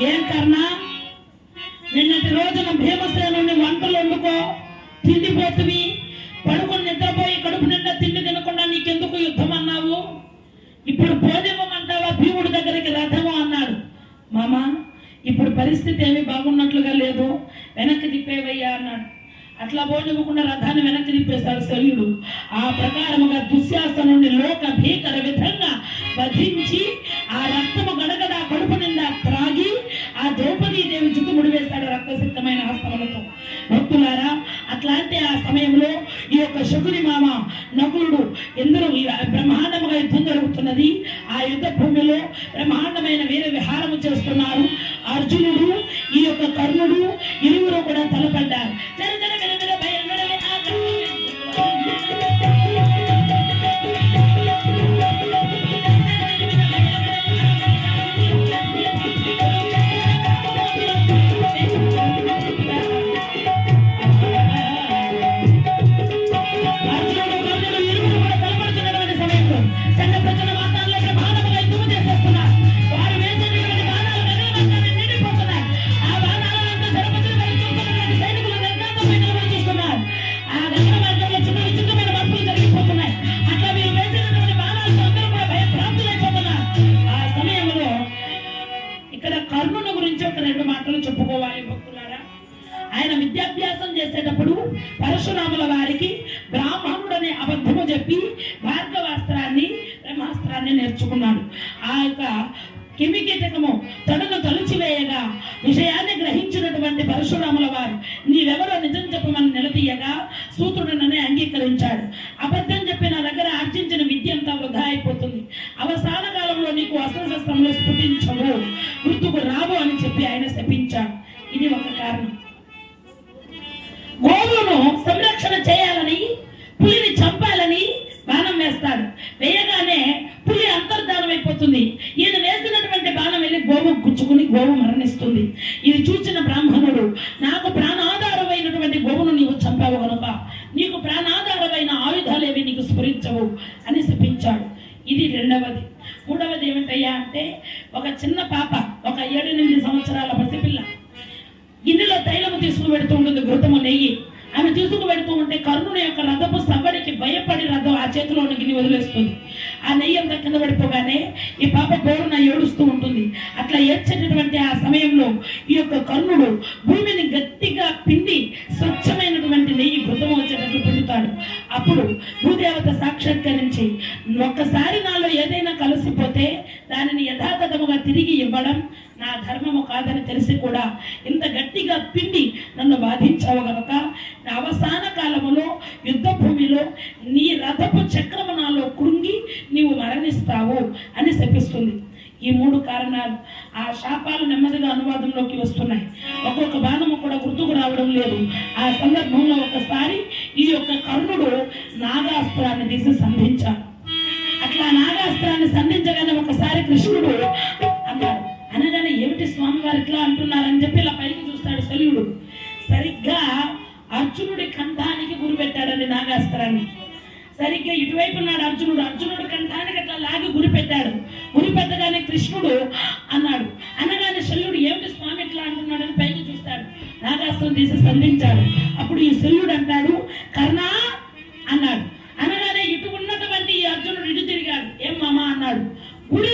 ఏం కర్ణా? నిన్నటి రోజున భీమసేనుని వంటలు వండుకో తిండిపోతువి. పడుకుని నిద్రపోయి కడుపు నిండా తిండి తినకుండా నీకెందుకు యుద్ధం అన్నావు ఇప్పుడు పోదేమంటావా భీముడి దగ్గరికి రథము అన్నాడు. మామ ఇప్పుడు పరిస్థితి ఏమి బాగున్నట్లుగా లేదు. వెనక్కి తిప్పేవయ్యా అన్నాడు. అట్లా పోనివ్వకుండా రథాన్ని వెనక్కి తిప్పేశాడు శల్యుడు. ఆ ప్రకారముగా దుశ్శాస నుండి లోక భీకర విధంగా వధించి ఆ రక్తము గడగ ఆ దేవి జుట్టు ముడివేశాడు రక్తసిద్ధమైన హస్తములతో. భక్తులారా అట్లాంటి ఆ సమయంలో ఈ యొక్క శకుని మామ నకులుడు ఎందరూ ఈ బ్రహ్మాండముగా యుద్ధం జరుగుతున్నది. ఆ యుద్ధ భూమిలో బ్రహ్మాండమైన వీర విహారము చేస్తున్నారు. అర్జునుడు ఈ యొక్క కర్ణుడు ఇరువురు కూడా తలపడ్డారు. కర్ణుని గురించి ఒక రెండు మాటలు చెప్పుకోవాలి భక్తులారా. ఆయన విద్యాభ్యాసం చేసేటప్పుడు పరశురాముల వారికి బ్రాహ్మణుడు అనే అబద్ధము చెప్పి భార్గవాస్త్రాన్ని బ్రహ్మాస్త్రాన్ని నేర్చుకున్నాడు. ఆ యొక్క కిమికీటకము తనను తలుచివేయగా విషయాన్ని గ్రహించినటువంటి పరశురాముల వారు నీవెవరో నిజం చెప్పమని నిలదీయగా సూత్రుడననే అంగీకరించాడు. అబద్ధం చెప్పి నా దగ్గర ఆర్జించిన విద్య అంతా వృధా అయిపోతుంది అవసాన కాలంలో నీకు అస్త్రశస్త్రంలో స్ఫుటించవు. గుర్తుకు రావు అని చెప్పి ఆయన శపించాడు ఇది ఒక కారణం. గోవును సంరక్షణ చేయాలని పులిని చంపాలని బాణం వేస్తాడు. వేయగానే పులి అంతర్ధానం అయిపోతుంది. ఈయన వేసినటువంటి బాణం వెళ్ళి గోవు గుచ్చుకుని గోవు మరణిస్తుంది. ఇది చూసిన బ్రాహ్మణుడు నాకు ప్రాణాధారమైనటువంటి గోవును నీవు చంపావు కనుక నీకు ప్రాణాధారమైన ఆయుధాలేవి నీకు స్ఫురించవు అని శపించాడు. ఇది రెండవది. మూడవది ఏమిటయ్యా అంటే ఒక చిన్న పాప ఒక ఏడు ఎనిమిది సంవత్సరాల పసిపిల్ల గిన్నెలో తైలము తీసుకుని పెడుతూ ఉంటుంది ఘృతము నెయ్యి. ఆమె తీసుకు పెడుతూ ఉంటే కర్ణుని యొక్క రథపు సవ్వడికి భయపడి రథం ఆ చేతిలో గిన్నె వదిలేస్తుంది. ఆ నెయ్యి అంతా కింద పడిపోగానే ఈ పాప బోరున ఏడుస్తూ ఉంటుంది. అట్లా ఏడ్చేటటువంటి ఆ సమయంలో ఈ యొక్క కర్ణుడు భూమిని గట్టిగా పిండి స్వచ్ఛమైన నెయ్యి ఘృతము వచ్చేటట్లు పిండుతాడు అప్పుడు భూదేవత సాక్షాత్కరించి ఒక్కసారి నాలో ఏదైనా కలిసిపోతే దానిని యథాతథముగా తిరిగి ఇవ్వడం నా ధర్మము కాదని తెలిసి కూడా ఇంత గట్టిగా పిండి నన్ను బాధించావు గనక అవసాన కాలములో యుద్ధ భూమిలో నీ రథపు చక్రము నాలో కృంగి నీవు మరణిస్తావు అని శపిస్తుంది. ఈ మూడు కారణాలు ఆ శాపాలు నెమ్మదిగా అనువాదంలోకి వస్తున్నాయి. ఒక్కొక్క బాణము కూడా గుర్తుకు రావడం లేదు. ఆ సందర్భంలో ఒకసారి ఈ యొక్క కర్ణుడు నాగాస్త్రాన్ని తీసి సంధించాడు. అట్లా నాగాస్త్రాన్ని సంధించగానే ఒకసారి కృష్ణుడు అన్నాడు అనగానే ఏమిటి స్వామివారు ఇట్లా అంటున్నారని చెప్పి ఇలా పైకి చూస్తాడు శల్యుడు. సరిగ్గా అర్జునుడి కంఠానికి గురి పెట్టాడండి నాగాస్త్రాన్ని. సరిగ్గా ఇటువైపు ఉన్నాడు అర్జునుడు. అర్జునుడు కంఠానికి అట్లా లాగి గురి పెట్టాడు. గురి పెట్టగానే కృష్ణుడు అన్నాడు. అనగానే శల్యుడు ఏమిటి స్వామి ఇట్లా అంటున్నాడని పైకి చూస్తాడు. నాగాస్త్రం తీసి స్పందించాడు. అప్పుడు ఈ శల్యుడు అంటాడు కర్ణా అన్నాడు. అనగానే ఇటు ఉన్నటువంటి ఈ అర్జునుడు ఇటు తిరిగాడు. ఏం మామ అన్నాడు. గురి